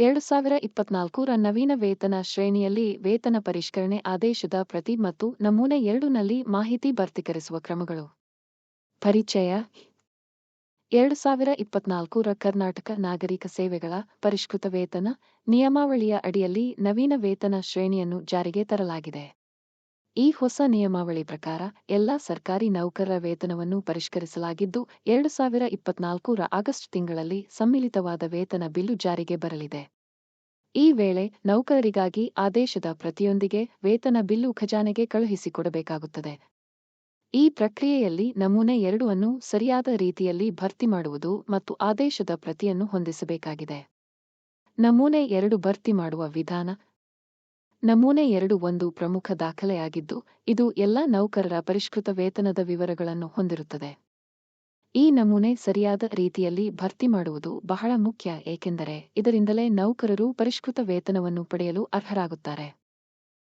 ಎರಡು ಸಾವಿರ ಇಪ್ಪತ್ನಾಲ್ಕರ ನವೀನ ವೇತನ ಶ್ರೇಣಿಯಲ್ಲಿ ವೇತನ ಪರಿಷ್ಕರಣೆ ಆದೇಶದ ಪ್ರತಿ ಮತ್ತು ನಮೂನೆ ಎರಡು ನಲ್ಲಿ ಮಾಹಿತಿ ಭರ್ತಿಕರಿಸುವ ಕ್ರಮಗಳು. ಪರಿಚಯ. ಎರಡು ಸಾವಿರ ಇಪ್ಪತ್ನಾಲ್ಕರ ಕರ್ನಾಟಕ ನಾಗರಿಕ ಸೇವೆಗಳ ಪರಿಷ್ಕೃತ ವೇತನ ನಿಯಮಾವಳಿಯ ಅಡಿಯಲ್ಲಿ ನವೀನ ವೇತನ ಶ್ರೇಣಿಯನ್ನು ಜಾರಿಗೆ ತರಲಾಗಿದೆ. ಈ ಹೊಸ ನಿಯಮಾವಳಿ ಪ್ರಕಾರ ಎಲ್ಲಾ ಸರ್ಕಾರಿ ನೌಕರರ ವೇತನವನ್ನು ಪರಿಷ್ಕರಿಸಲಾಗಿದ್ದು, ಎರಡು ಸಾವಿರ ಇಪ್ಪತ್ನಾಲ್ಕರ ಆಗಸ್ಟ್ ತಿಂಗಳಲ್ಲಿ ಸಮ್ಮಿಲಿತವಾದ ವೇತನ ಬಿಲ್ಲು ಜಾರಿಗೆ ಬರಲಿದೆ. ಈ ವೇಳೆ ನೌಕರರಿಗಾಗಿ ಆದೇಶದ ಪ್ರತಿಯೊಂದಿಗೆ ವೇತನ ಬಿಲ್ಲು ಖಜಾನೆಗೆ ಕಳುಹಿಸಿಕೊಡಬೇಕಾಗುತ್ತದೆ. ಈ ಪ್ರಕ್ರಿಯೆಯಲ್ಲಿ ನಮೂನೆ ಎರಡು ಅನ್ನು ಸರಿಯಾದ ರೀತಿಯಲ್ಲಿ ಭರ್ತಿ ಮಾಡುವುದು ಮತ್ತು ಆದೇಶದ ಪ್ರತಿಯನ್ನು ಹೊಂದಿಸಬೇಕಾಗಿದೆ. ನಮೂನೆ ಎರಡು ಭರ್ತಿ ಮಾಡುವ ವಿಧಾನ ನಮೂನೆ ಎರಡು ಒಂದು ಪ್ರಮುಖ ದಾಖಲೆಯಾಗಿದ್ದು, ಇದು ಎಲ್ಲಾ ನೌಕರರ ಪರಿಷ್ಕೃತ ವೇತನದ ವಿವರಗಳನ್ನು ಹೊಂದಿರುತ್ತದೆ. ಈ ನಮೂನೆ ಸರಿಯಾದ ರೀತಿಯಲ್ಲಿ ಭರ್ತಿ ಮಾಡುವುದು ಬಹಳ ಮುಖ್ಯ, ಏಕೆಂದರೆ ಇದರಿಂದಲೇ ನೌಕರರು ಪರಿಷ್ಕೃತ ವೇತನವನ್ನು ಪಡೆಯಲು ಅರ್ಹರಾಗುತ್ತಾರೆ.